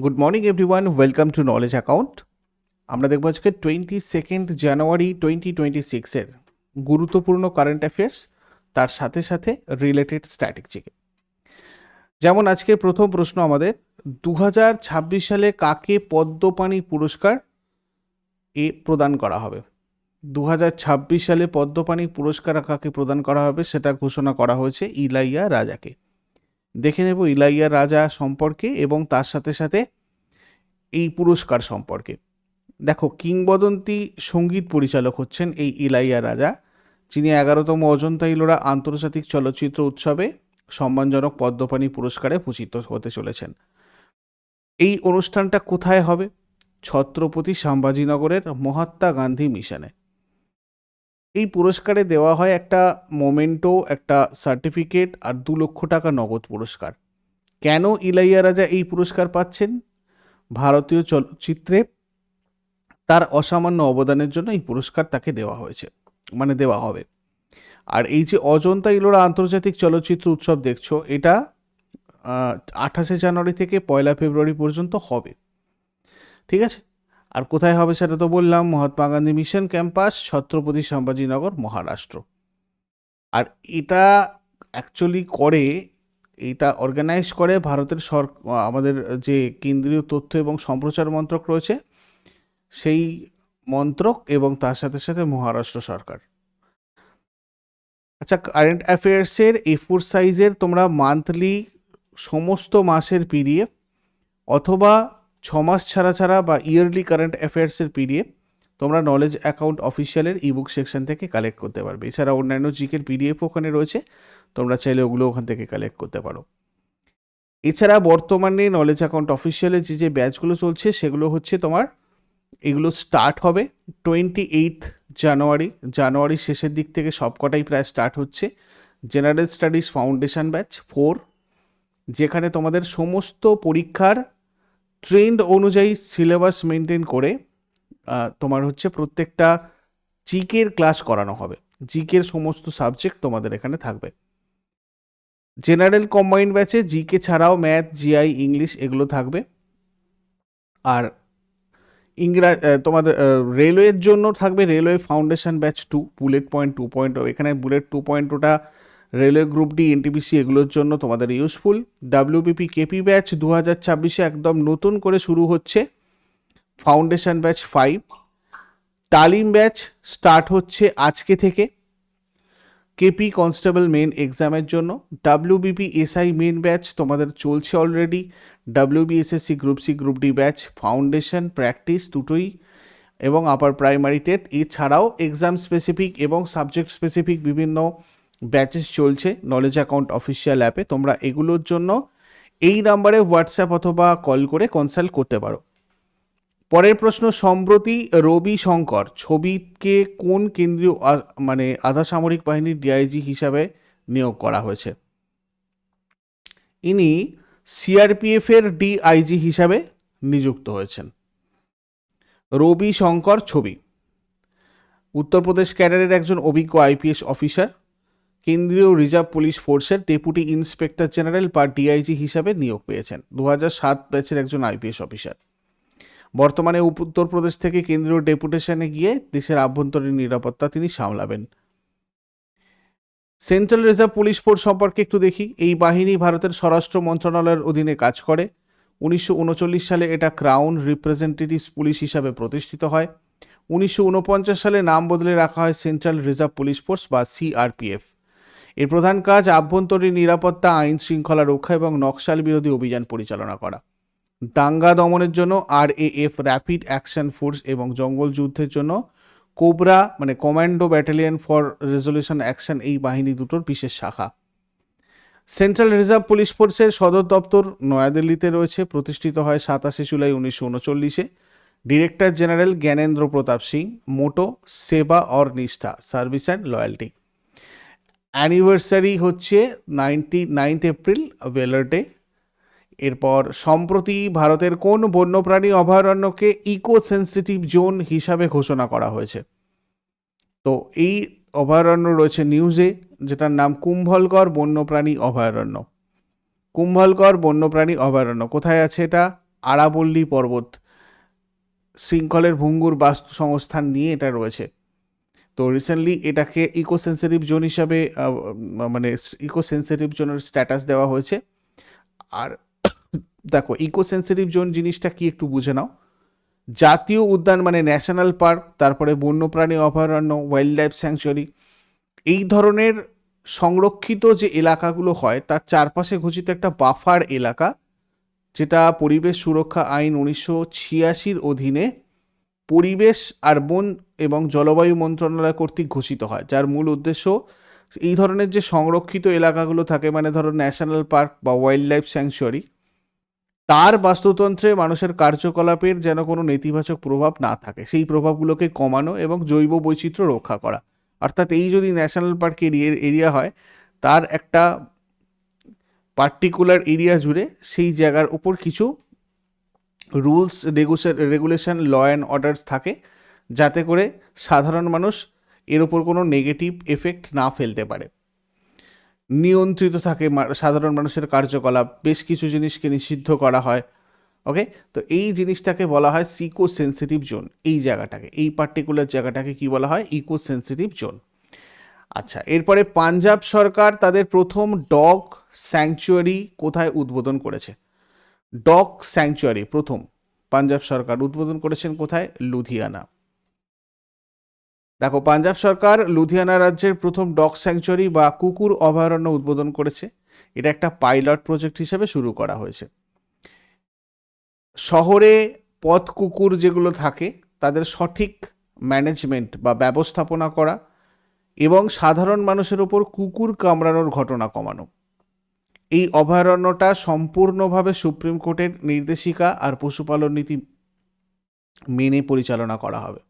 Good morning everyone welcome to Knowledge Account আমরা দেখব আজকে twenty second January twenty twenty সিক্সের গুরুত্বপূর্ণ কারেন্ট অ্যাফেয়ার্স তার সাথে সাথে রিলেটেড স্ট্র্যাটেজিকে যেমন আজকে প্রথম প্রশ্ন আমাদের দু হাজার ছাব্বিশ সালে কাকে পদ্মপাণি পুরস্কার এ প্রদান করা হবে? দু হাজার ছাব্বিশ সালে পদ্মপাণি পুরস্কার কাকে প্রদান করা হবে সেটা ঘোষণা করা হয়েছে ইলাইয়া রাজাকে। দেখে নেব ইলাইয়া রাজা সম্পর্কে এবং তার সাথে সাথে এই পুরস্কার সম্পর্কে। দেখো, কিংবদন্তি সংগীত পরিচালক হচ্ছেন এই ইলাইয়া রাজা, যিনি এগারোতম অজন্তা ইলোরা আন্তর্জাতিক চলচ্চিত্র উৎসবে সম্মানজনক পদ্মপাণি পুরস্কারে ভূষিত হতে চলেছেন। এই অনুষ্ঠানটা কোথায় হবে? ছত্রপতি সাম্বাজিনগরের মহাত্মা গান্ধী মিশনে। এই পুরস্কারে দেওয়া হয় একটা মোমেন্টো, একটা সার্টিফিকেট আর দু লক্ষ টাকা নগদ পুরস্কার। কেন ইলাইয়া রাজা এই পুরস্কার পাচ্ছেন? ভারতীয় চলচ্চিত্রে তার অসামান্য অবদানের জন্য এই পুরস্কার তাকে দেওয়া হয়েছে মানে দেওয়া হবে। আর এই যে অজন্তা ইলোরা আন্তর্জাতিক চলচ্চিত্র উৎসব দেখছ, এটা আঠাশে জানুয়ারি থেকে পয়লা ফেব্রুয়ারি পর্যন্ত হবে। ঠিক আছে? আর কোথায় হবে সেটা তো বললাম, মহাত্মা গান্ধী মিশন ক্যাম্পাস ছত্রপতি সম্ভাজিনগর মহারাষ্ট্র। আর এটা অ্যাকচুয়ালি করে, এটা অর্গানাইজ করে ভারতের সর, আমাদের যে কেন্দ্রীয় তথ্য এবং সম্প্রচার মন্ত্রক রয়েছে, সেই মন্ত্রক এবং তার সাথে সাথে মহারাষ্ট্র সরকার। আচ্ছা কারেন্ট অ্যাফেয়ার্সের এ ফোর সাইজের তোমরা মান্থলি সমস্ত মাসের পিডিএফ অথবা ছ মাস ছাড়া ছাড়া বা ইয়ারলি কারেন্ট অ্যাফেয়ার্সের পিডিএফ তোমরা নলেজ অ্যাকাউন্ট অফিসিয়ালের ইবুক সেকশন থেকে কালেক্ট করতে পারবে। এছাড়া অন্যান্য জিকের পিডিএফ ওখানে রয়েছে, তোমরা চাইলে ওগুলো ওখান থেকে কালেক্ট করতে পারো। এছাড়া বর্তমানে নলেজ অ্যাকাউন্ট অফিসিয়ালের যে যে ব্যাচগুলো চলছে, সেগুলো হচ্ছে তোমার, এগুলো স্টার্ট হবে টোয়েন্টি এইট জানুয়ারি জানুয়ারির শেষের দিক থেকে সবকটাই প্রায় স্টার্ট হচ্ছে। General studies foundation batch four যেখানে তোমাদের সমস্ত পরীক্ষার ট্রেন্ড অনুযায়ী সিলেবাস মেনটেন করে তোমার হচ্ছে প্রত্যেকটা জিকের ক্লাস করানো হবে। জিকের সমস্ত সাবজেক্ট তোমাদের এখানে থাকবে। জেনারেল কম্বাইন্ড ব্যাচে জিকে ছাড়াও ম্যাথ, জিআই, ইংলিশ এগুলো থাকবে। আর ইংরা তোমাদের রেলওয়ের জন্য থাকবে railway foundation batch two, bullet point to point এখানে বুলেট টু পয়েন্ট ওটা রেলওয়ে গ্রুপ ডি এনটিপিসি এগুলোর জন্য তোমাদের ইউজফুল ডাব্লিউবিপি কেপি ব্যাচ দু হাজার ছাব্বিশে একদম নতুন করে শুরু হচ্ছে। ফাউন্ডেশন ব্যাচ ফাইভ তালিম ব্যাচ স্টার্ট হচ্ছে আজকে থেকে। কেপি কনস্টেবল মেন এক্সামের জন্য। ডাব্লিউবিপি এসআই মেন ব্যাচ তোমাদের চলছে already WBSSC group C group D batch foundation practice দুটোই। এবং আপার প্রাইমারি টেট। এছাড়াও এক্সাম স্পেসিফিক এবং সাবজেক্ট স্পেসিফিক বিভিন্ন ব্যাচেস চলছে নলেজ অ্যাকাউন্ট অফিসিয়াল অ্যাপে তোমরা এগুলোর জন্য এই নাম্বারে হোয়াটসঅ্যাপ অথবা কল করে কনসাল্ট করতে পারো। পরের প্রশ্ন, সম্প্রতি রবি শঙ্কর ছবিকে কোন কেন্দ্রীয় মানে আধা সামরিক বাহিনীর ডিআইজি হিসাবে নিয়োগ করা হয়েছে? ইনি সিআরপিএফের ডিআইজি হিসাবে নিযুক্ত হয়েছেন। রবি শঙ্কর ছবি। উত্তরপ্রদেশ ক্যাডারের একজন অভিজ্ঞ আইপিএস অফিসার কেন্দ্রীয় রিজার্ভ পুলিশ ফোর্সের ডেপুটি ইন্সপেক্টর জেনারেল বা ডিআইজি হিসাবে নিয়োগ পেয়েছেন দু সাত ব্যাচের একজন আইপিএস অফিসার। বর্তমানে উত্তরপ্রদেশ থেকে কেন্দ্রীয় ডেপুটেশনে গিয়ে দেশের আভ্যন্তরীণ নিরাপত্তা তিনি সামলাবেন। সেন্ট্রাল রিজার্ভ পুলিশ ফোর্স সম্পর্কে একটু দেখি। এই বাহিনী ভারতের স্বরাষ্ট্র মন্ত্রণালয়ের অধীনে কাজ করে। উনিশশো উনচল্লিশ সালে এটা ক্রাউন রিপ্রেজেন্টেটিভস পুলিশ হিসাবে প্রতিষ্ঠিত হয়। উনিশশো উনপঞ্চাশ সালে নাম বদলে রাখা হয় সেন্ট্রাল রিজার্ভ পুলিশ ফোর্স বা সিআরপিএফ। এর প্রধান কাজ আভ্যন্তরীণ নিরাপত্তা, আইন শৃঙ্খলা রক্ষা এবং নকশাল বিরোধী অভিযান পরিচালনা করা। দাঙ্গা দমনের জন্য R A F rapid action force এবং জঙ্গল যুদ্ধের জন্য কোবরা মানে commando battalion for resolution action এই বাহিনী দুটোর বিশেষ শাখা। সেন্ট্রাল রিজার্ভ পুলিশ ফোর্সের সদর দপ্তর নয়াদিল্লিতে রয়েছে, প্রতিষ্ঠিত হয় সাতাশে জুলাই উনিশশো উনচল্লিশে। Director general Gyanendra Pratap Singh, motto, সেবা অর নিষ্ঠা, সার্ভিস অ্যান্ড লয়্যালটি অ্যানিভার্সারি হচ্ছে ninety, ninth April valour day এরপর সম্প্রতি ভারতের কোন বন্যপ্রাণী অভয়ারণ্যকে ইকো সেন্সিটিভ জোন হিসাবে ঘোষণা করা হয়েছে? তো এই অভয়ারণ্য রয়েছে নিউজে যেটার নাম কুম্ভলগড় বন্যপ্রাণী অভয়ারণ্য। কুম্ভলগড় বন্যপ্রাণী অভয়ারণ্য, কোথায় আছে এটা? আরাবল্লী পর্বত শৃঙ্খলের ভঙ্গুর বাস্তু সংস্থান নিয়ে এটা রয়েছে। তো রিসেন্টলি এটাকে ইকো সেন্সিটিভ জোন হিসাবে মানে ইকো সেন্সিটিভ জোনের স্ট্যাটাস দেওয়া হয়েছে। আর দেখো ইকো সেন্সিটিভ জোন জিনিসটা কি একটু বুঝে নাও। জাতীয় উদ্যান মানে ন্যাশনাল পার্ক তারপরে বন্যপ্রাণী অভয়ারণ্য ওয়াইল্ড লাইফ স্যাংচুয়ারি এই ধরনের সংরক্ষিত যে এলাকাগুলো হয়, তার চারপাশে ঘোষিত একটা বাফার এলাকা, যেটা পরিবেশ সুরক্ষা আইন উনিশশো ছিয়াশির অধীনে পরিবেশ আর বন এবং জলবায়ু মন্ত্রণালয় কর্তৃক ঘোষিত হয়, যার মূল উদ্দেশ্য এই ধরনের যে সংরক্ষিত এলাকাগুলো থাকে মানে ধরো ন্যাশনাল পার্ক বা ওয়াইল্ড লাইফ স্যাংচুয়ারি, তার বাস্তুতন্ত্রে মানুষের কার্যকলাপের যেন কোনো নেতিবাচক প্রভাব না থাকে। সেই প্রভাবগুলোকে কমানো এবং জৈব বৈচিত্র্য রক্ষা করা। অর্থাৎ এই যদি ন্যাশনাল পার্ক এরিয়া হয়, তার একটা পার্টিকুলার এরিয়া জুড়ে সেই জায়গার উপর কিছু rules regulation, law and orders থাকে। যাতে করে সাধারণ মানুষ এর ওপর কোনো নেগেটিভ এফেক্ট না ফেলতে পারে। নিয়ন্ত্রিত থাকে সাধারণ মানুষের কার্যকলাপ, বেশ কিছু জিনিসকে নিষিদ্ধ করা হয় ওকে তো এই জিনিসটাকে বলা হয় সিকো সেন্সিটিভ জোন এই জায়গাটাকে, এই পার্টিকুলার জায়গাটাকে কি বলা হয়? ইকো সেন্সিটিভ জোন আচ্ছা এরপরে পাঞ্জাব সরকার তাদের প্রথম ডগ স্যাংচুয়ারি কোথায় উদ্বোধন করেছে? ডগ স্যাংচুয়ারি, প্রথম। পাঞ্জাব সরকার উদ্বোধন করেছেন কোথায়? লুধিয়ানা। দেখো, পাঞ্জাব সরকার লুধিয়ানা রাজ্যের প্রথম ডগ স্যাংচুয়ারি বা কুকুর অভয়ারণ্য উদ্বোধন করেছে। এটা একটা পাইলট প্রজেক্ট হিসেবে শুরু করা হয়েছে। শহরে পথ কুকুর যেগুলো থাকে, তাদের সঠিক ম্যানেজমেন্ট বা ব্যবস্থাপনা করা এবং সাধারণ মানুষের ওপর কুকুর কামড়ানোর ঘটনা কমানো। এই অভয়ারণ্যটা সম্পূর্ণভাবে সুপ্রিম কোর্টের নির্দেশিকা আর পশুপালন নীতি মেনে পরিচালনা করা হবে।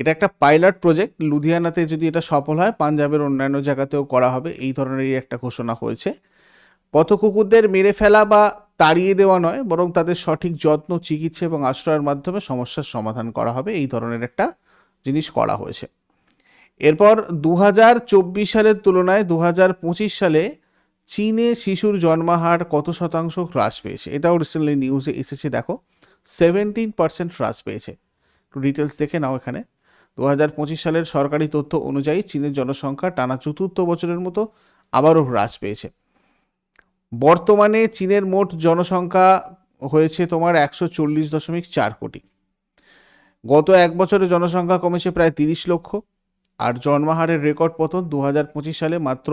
এটা একটা পাইলট প্রজেক্ট। লুধিয়ানাতে যদি এটা সফল হয়, পাঞ্জাবের অন্যান্য জায়গাতেও করা হবে। এই ধরনেরই একটা ঘোষণা হয়েছে। পথকুকুরদের মেরে ফেলা বা তাড়িয়ে দেওয়া নয়, বরং তাদের সঠিক যত্ন, চিকিৎসা এবং আশ্রয়ের মাধ্যমে সমস্যার সমাধান করা হবে। এই ধরনের একটা জিনিস করা হয়েছে। এরপর দু হাজার চব্বিশ সালের তুলনায় দু হাজার পঁচিশ সালে চীনে শিশুর জন্মাহার কত শতাংশ হ্রাস পেয়েছে? এটাও রিসেন্টলি নিউজে এসেছে, দেখো। সেভেন্টিন পার্সেন্ট হ্রাস পেয়েছে। একটু ডিটেলস দেখে নাও এখানে। দু হাজার পঁচিশ সালের সরকারি তথ্য অনুযায়ী চীনের জনসংখ্যা টানা চতুর্থ বছরের মতো আবারও হ্রাস পেয়েছে। বর্তমানে চীনের মোট জনসংখ্যা হয়েছে তোমার একশো চল্লিশ দশমিক চার কোটি। গত এক বছরে জনসংখ্যা কমেছে প্রায় তিরিশ লক্ষ, আর জন্মাহারের রেকর্ড পতন দু হাজার পঁচিশ সালে মাত্র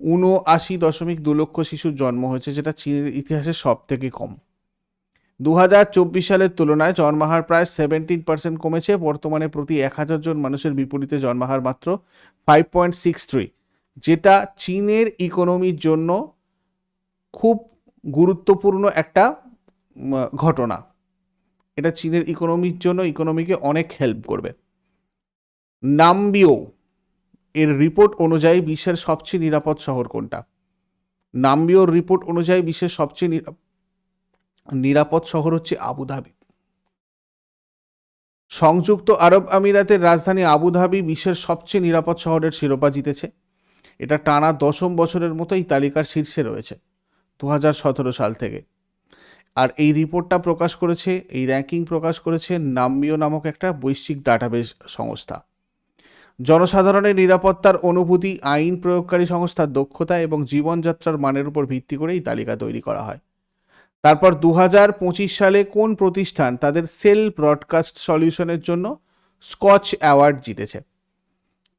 উনআশি দশমিক দু লক্ষ শিশুর জন্ম হয়েছে, যেটা চীনের ইতিহাসে সব থেকে কম। দু হাজার চব্বিশ সালের তুলনায় জন্মাহার প্রায় সেভেন্টিন পার্সেন্ট কমেছে। বর্তমানে প্রতি এক হাজার জন মানুষের বিপরীতে জন্মাহার মাত্র ফাইভ পয়েন্ট সিক্স থ্রি যেটা চীনের ইকোনমির জন্য খুব গুরুত্বপূর্ণ একটা ঘটনা। এটা চীনের ইকোনমির জন্য ইকোনমিকে অনেক হেল্প করবে। নাম্বিও, এর রিপোর্ট অনুযায়ী বিশ্বের সবচেয়ে নিরাপদ শহর কোনটা? নাম্বিওর রিপোর্ট অনুযায়ী বিশ্বের সবচেয়ে নিরাপদ শহর হচ্ছে আবুধাবি। সংযুক্ত আরব আমিরাতের রাজধানী আবুধাবি বিশ্বের সবচেয়ে নিরাপদ শহরের শিরোপা জিতেছে। এটা টানা দশম বছরের মতো এই তালিকার শীর্ষে রয়েছে দু হাজার সতেরো সাল থেকে। আর এই রিপোর্টটা প্রকাশ করেছে, এই র্যাঙ্কিং প্রকাশ করেছে নাম্বিও নামক একটা বৈশ্বিক ডাটাবেস সংস্থা। জনসাধারণের নিরাপত্তার অনুভূতি, আইন প্রয়োগকারী সংস্থার দক্ষতা এবং জীবনযাত্রার মানের উপর ভিত্তি করে এই তালিকা তৈরি করা হয়। তারপর দু হাজার পঁচিশ সালে কোন প্রতিষ্ঠান তাদের সেল ব্রডকাস্ট সলিউশনের জন্য স্কচ অ্যাওয়ার্ড জিতেছে?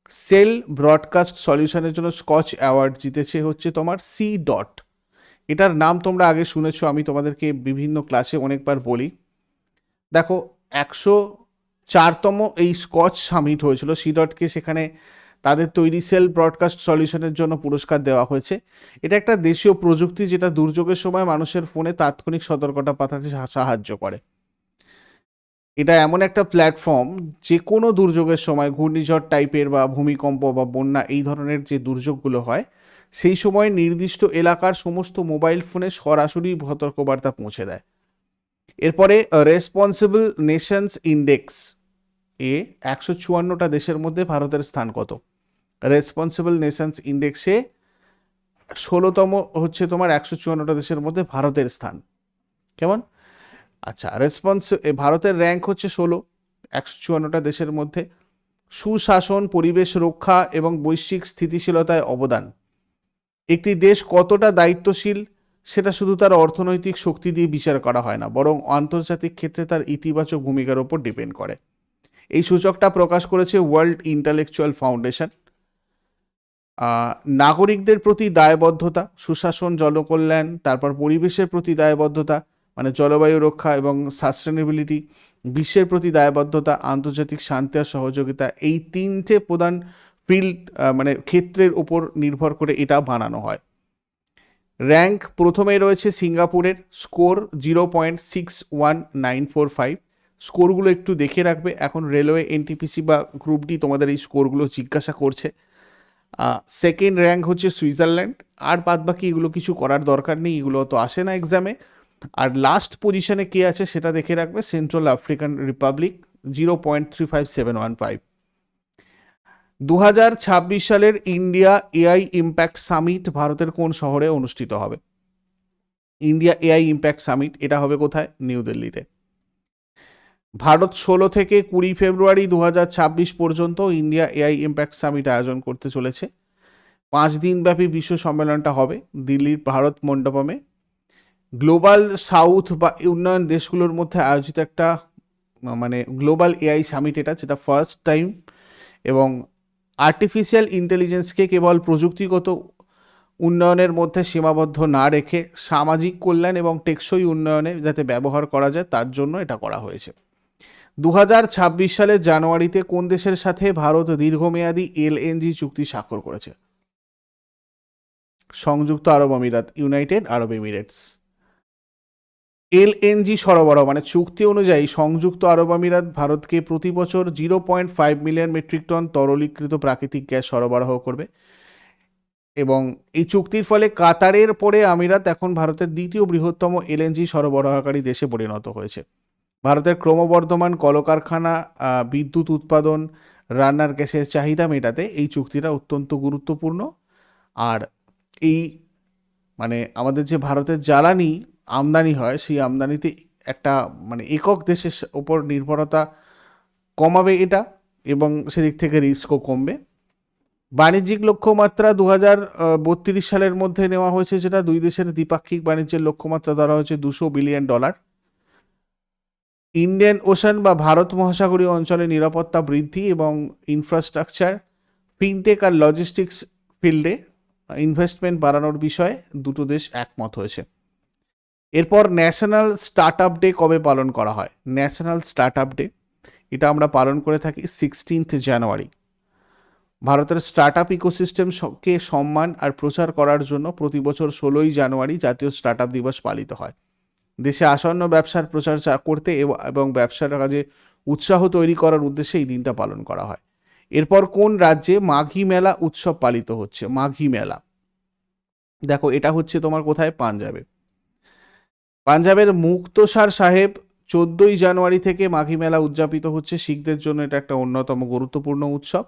সেল ব্রডকাস্ট সলিউশনের জন্য স্কচ অ্যাওয়ার্ড জিতেছে হচ্ছে তোমার সি ডট। এটার নাম তোমরা আগে শুনেছো, আমি তোমাদেরকে বিভিন্ন ক্লাসে অনেকবার বলি। দেখো, একশো চারতম এই স্কচ সামিট হয়েছিল সি ডটকে, সেখানে তাদের তৈরি সেল ব্রডকাস্ট সলিউশনের জন্য পুরস্কার দেওয়া হয়েছে। এটা একটা দেশীয় প্রযুক্তি যেটা দুর্যোগের সময় মানুষের ফোনে তাৎক্ষণিক সতর্কতা পাঠাতে সাহায্য করে। এটা এমন একটা প্ল্যাটফর্ম যে কোনো দুর্যোগের সময় ঘূর্ণিঝড় টাইপের বা ভূমিকম্প বা বন্যা এই ধরনের যে দুর্যোগগুলো হয়, সেই সময় নির্দিষ্ট এলাকার সমস্ত মোবাইল ফোনে সরাসরি সতর্কবার্তা পৌঁছে দেয়। এরপরে রেসপন্সিবল নেশনস ইন্ডেক্স এ একশো চুয়ান্নটা দেশের মধ্যে ভারতের স্থান কত? রেসপন্সিবল নেশনস ইন্ডেক্সে ষোলোতম হচ্ছে তোমার একশো চুয়ান্নটা দেশের মধ্যে ভারতের স্থান। কেমন? আচ্ছা রেসপন্স ভারতের র্যাঙ্ক হচ্ছে ষোলো, একশো চুয়ান্নটা দেশের মধ্যে। সুশাসন, পরিবেশ রক্ষা এবং বৈশ্বিক স্থিতিশীলতায় অবদান। একটি দেশ কতটা দায়িত্বশীল, সেটা শুধু তার অর্থনৈতিক শক্তি দিয়ে বিচার করা হয় না, বরং আন্তর্জাতিক ক্ষেত্রে তার ইতিবাচক ভূমিকার ওপর ডিপেন্ড করে। এই সূচকটা প্রকাশ করেছে ওয়ার্ল্ড ইন্টালেকচুয়াল ফাউন্ডেশন। নাগরিকদের প্রতি দায়বদ্ধতা, সুশাসন, জনকল্যাণ, তারপর পরিবেশের প্রতি দায়বদ্ধতা মানে জলবায়ু রক্ষা এবং সাস্টেনেবিলিটি বিশ্বের প্রতি দায়বদ্ধতা, আন্তর্জাতিক শান্তি আর সহযোগিতা, এই তিনটে প্রধান ফিল্ড মানে ক্ষেত্রের উপর নির্ভর করে এটা বানানো হয়। র্যাঙ্ক প্রথমে রয়েছে সিঙ্গাপুরের score zero point six one nine four five স্কোরগুলো একটু দেখে রাখবে। এখন রেলওয়ে এনটিপিসি বা গ্রুপ ডি তোমাদের এই স্কোরগুলো জিজ্ঞাসা করছে। সেকেন্ড র্যাঙ্ক হচ্ছে সুইজারল্যান্ড। আর বাদ বাকি এগুলো কিছু করার দরকার নেই, এগুলো তো আসে না এক্সামে আর লাস্ট পজিশনে কে আছে সেটা দেখে রাখবে Central African Republic zero point three five seven one five দু হাজার ছাব্বিশ সালের ইন্ডিয়া এআই ইম্প্যাক্ট সামিট ভারতের কোন শহরে অনুষ্ঠিত হবে? ইন্ডিয়া এআই ইম্প্যাক্ট সামিট এটা হবে কোথায়? নিউ দিল্লিতে। ভারত ষোলো থেকে কুড়ি ফেব্রুয়ারি দু হাজার ছাব্বিশ পর্যন্ত ইন্ডিয়া এআই ইম্প্যাক্ট সামিট আয়োজন করতে চলেছে। পাঁচ দিনব্যাপী বিশ্ব সম্মেলনটা হবে দিল্লির ভারত মণ্ডপমে। গ্লোবাল সাউথ বা উন্নয়ন দেশগুলোর মধ্যে আয়োজিত একটা মানে গ্লোবাল এআই সামিট এটা, যেটা ফার্স্ট টাইম এবং আর্টিফিশিয়াল ইন্টেলিজেন্সকে কেবল প্রযুক্তিগত উন্নয়নের মধ্যে সীমাবদ্ধ না রেখে সামাজিক কল্যাণ এবং টেকসই উন্নয়নে যাতে ব্যবহার করা যায়, তার জন্য এটা করা হয়েছে। দু হাজার ছাব্বিশ সালের জানুয়ারিতে কোন দেশের সাথে ভারত দীর্ঘমেয়াদী এলএনজি চুক্তি স্বাক্ষর করেছে? সংযুক্ত আরব আমিরাত, ইউনাইটেড আরব এমিরেটস। এলএনজি সরবরাহ মানে চুক্তি অনুযায়ী সংযুক্ত আরব আমিরাত ভারতকে প্রতি বছর zero point five million metric ton তরলীকৃত প্রাকৃতিক গ্যাস সরবরাহ করবে। এবং এই চুক্তির ফলে কাতারের পরে আমিরাত এখন ভারতের দ্বিতীয় বৃহত্তম এলএনজি সরবরাহকারী দেশে পরিণত হয়েছে। ভারতের ক্রমবর্ধমান কলকারখানা বিদ্যুৎ উৎপাদন, রান্নার গ্যাসের চাহিদা মেটাতে এই চুক্তিটা অত্যন্ত গুরুত্বপূর্ণ। আর এই মানে আমাদের যে ভারতের জ্বালানি আমদানি হয়, সেই আমদানিতে একটা মানে একক দেশের ওপর নির্ভরতা কমাবে এটা এবং সেদিক থেকে রিস্কও কমবে। বাণিজ্যিক লক্ষ্যমাত্রা দু হাজার বত্রিশ সালের মধ্যে নেওয়া হয়েছে যেটা দুই দেশের দ্বিপাক্ষিক বাণিজ্যের লক্ষ্যমাত্রা ধরা হয়েছে দুশো বিলিয়ন ডলার। ইন্ডিয়ান ওশান বা ভারত মহাসাগরীয় অঞ্চলে নিরাপত্তা বৃদ্ধি এবং ইনফ্রাস্ট্রাকচার ফিনটেক আর লজিস্টিক্স ফিল্ডে ইনভেস্টমেন্ট বাড়ানোর বিষয়ে দুটো দেশ একমত হয়েছে। এরপর ন্যাশনাল স্টার্ট আপ ডে কবে পালন করা হয়? ন্যাশনাল স্টার্ট আপ ডে এটা আমরা পালন করে থাকি সিক্সটিন্থ জানুয়ারি ভারতের স্টার্ট আপ ইকোসিস্টেমকে সম্মান আর প্রচার করার জন্য প্রতি বছর ষোলোই জানুয়ারি জাতীয় স্টার্ট আপ দিবস পালিত হয়। দেশে আসন্ন ব্যবসার প্রচার করতে এবং ব্যবসার কাজে উৎসাহ তৈরি করার উদ্দেশ্যে এই দিনটা পালন করা হয়। এরপর কোন রাজ্যে মাঘী মেলা উৎসব পালিত হচ্ছে? মাঘী মেলা। দেখো, এটা হচ্ছে তোমার কোথায়? পাঞ্জাবে। পাঞ্জাবের মুক্তসার সাহেব চোদ্দই জানুয়ারি থেকে মাঘী মেলা উদযাপিত হচ্ছে। শিখদের জন্য এটা একটা অন্যতম গুরুত্বপূর্ণ উৎসব।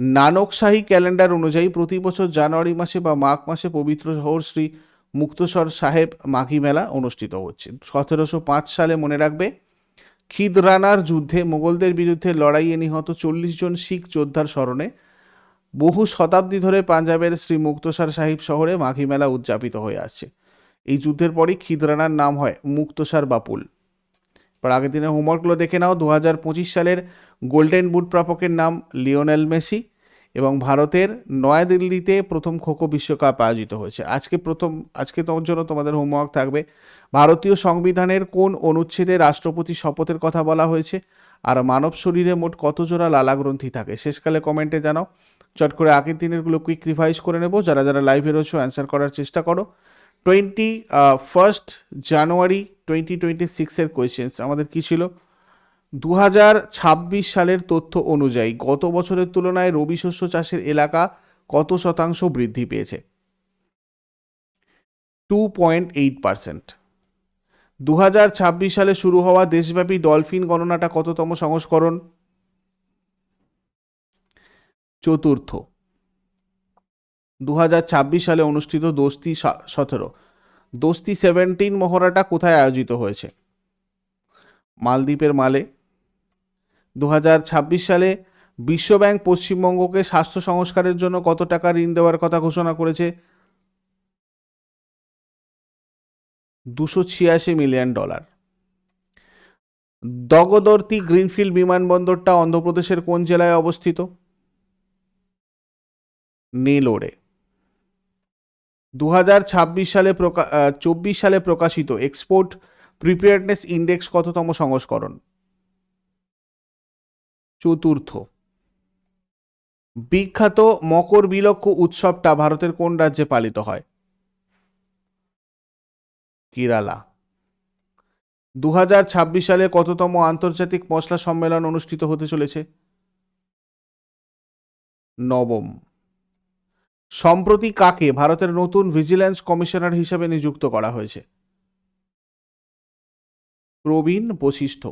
নানকশাহী ক্যালেন্ডার অনুযায়ী প্রতি বছর জানুয়ারি মাসে বা মাঘ মাসে পবিত্র শহর শ্রী মুক্তসর সাহেব মাঘি মেলা অনুষ্ঠিত হচ্ছে। সতেরোশো পাঁচ সালে মনে রাখবে, খিদরানার যুদ্ধে মোগলদের বিরুদ্ধে লড়াইয়ে নিহত চল্লিশ জন শিখ যোদ্ধার স্মরণে বহু শতাব্দী ধরে পাঞ্জাবের শ্রী মুক্তসর সাহিব শহরে মাঘি মেলা উদযাপিত হয়ে আসছে। এই যুদ্ধের পরই খিদরানার নাম হয় মুক্তসার বাপুল। আগের দিনের হোমওয়ার্কগুলো দেখে নাও। দু হাজার পঁচিশ সালের গোল্ডেন বুট প্রাপকের নাম লিওনেল মেসি। এবং ভারতের নয়াদিল্লিতে প্রথম খোখো বিশ্বকাপ আয়োজিত হয়েছে। আজকে প্রথম, আজকে তোমার জন্য তোমাদের হোমওয়ার্ক থাকবে। ভারতীয় সংবিধানের কোন অনুচ্ছেদে রাষ্ট্রপতি শপথের কথা বলা হয়েছে? আর মানব শরীরে মোট কত জোড়া লালা গ্রন্থি থাকে? শেষকালে কমেন্টে জানাও। চট করে আগের দিনেরগুলো কুইক রিভাইজ করে নেব। যারা যারা লাইভে রয়েছে অ্যান্সার করার চেষ্টা করো। Twenty first January twenty twenty সিক্সের কোয়েশ্চেন্স আমাদের কী ছিল? দু হাজার ছাব্বিশ সালের তথ্য অনুযায়ী গত বছরের তুলনায় রবি শস্য চাষের এলাকা কত শতাংশ বৃদ্ধি পেয়েছে? টু পয়েন্ট এইট পার্সেন্ট দু হাজার ছাব্বিশ সালে শুরু হওয়া দেশব্যাপী ডলফিন গণনাটা কততম সংস্করণ? চতুর্থ। দু হাজার ছাব্বিশ সালে অনুষ্ঠিত দোস্তি সতেরো। দোস্তি সেভেন্টিন মহড়াটা কোথায় আয়োজিত হয়েছে? মালদ্বীপের মালে। দু হাজার ছাব্বিশ সালে বিশ্বব্যাংক পশ্চিমবঙ্গকে স্বাস্থ্য সংস্কারের জন্য কত টাকা ঋণ দেওয়ার কথা ঘোষণা করেছে? দুশো ছিয়াশি মিলিয়ন ডলার। দগদর্তি গ্রিনফিল্ড বিমানবন্দরটা অন্ধ্রপ্রদেশের কোন জেলায় অবস্থিত? নেলোরে। দু সালে প্রকা চব্বিশ সালে প্রকাশিত এক্সপোর্ট প্রিপেয়ারনেস ইন্ডেক্স কততম সংস্করণ? চতুর্থ। বিখ্যাত মকর বিলক্ষ উৎসবটা ভারতের কোন রাজ্যে পালিত হয়? কেরালা। দু হাজার ছাব্বিশ সালে কততম আন্তর্জাতিক মশলা সম্মেলন অনুষ্ঠিত হতে চলেছে? নবম। সম্প্রতি কাকে ভারতের নতুন ভিজিল্যান্স কমিশনার হিসেবে নিযুক্ত করা হয়েছে? প্রবীণ বশিষ্ঠ।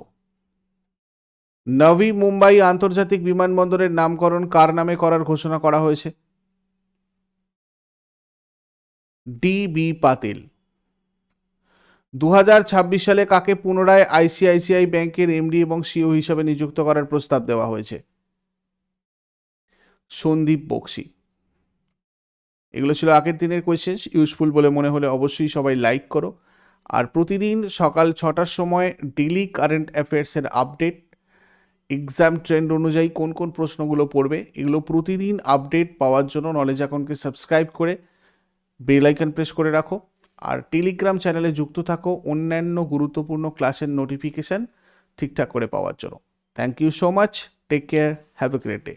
নভি মুম্বাই আন্তর্জাতিক বিমানবন্দরের নামকরণ কার নামে করার ঘোষণা করা হয়েছে? ডি বি পাতিল। দু সালে কাকে পুনরায় আইসিআইসিআই ব্যাংকের এমডি এবং সিও হিসাবে নিযুক্ত করার প্রস্তাব দেওয়া হয়েছে? সন্দীপ বক্সি। এগুলো ছিল আগের দিনের কোয়েশ্চেন্স ইউজফুল বলে মনে হলে অবশ্যই সবাই লাইক করো। আর প্রতিদিন সকাল ছটার সময় ডেলি কারেন্ট অ্যাফেয়ার্সের আপডেট এক্সাম ট্রেন্ড অনুযায়ী কোন কোন প্রশ্নগুলো পড়বে, এগুলো প্রতিদিন আপডেট পাওয়ার জন্য নলেজ অ্যাকাউন্টকে সাবস্ক্রাইব করে বেল আইকন প্রেস করে রাখো। আর টেলিগ্রাম চ্যানেলে যুক্ত থাকো, অন্যান্য গুরুত্বপূর্ণ ক্লাসের নোটিফিকেশান ঠিকঠাক করে পাওয়ার জন্য। Thank you so much take care have a great day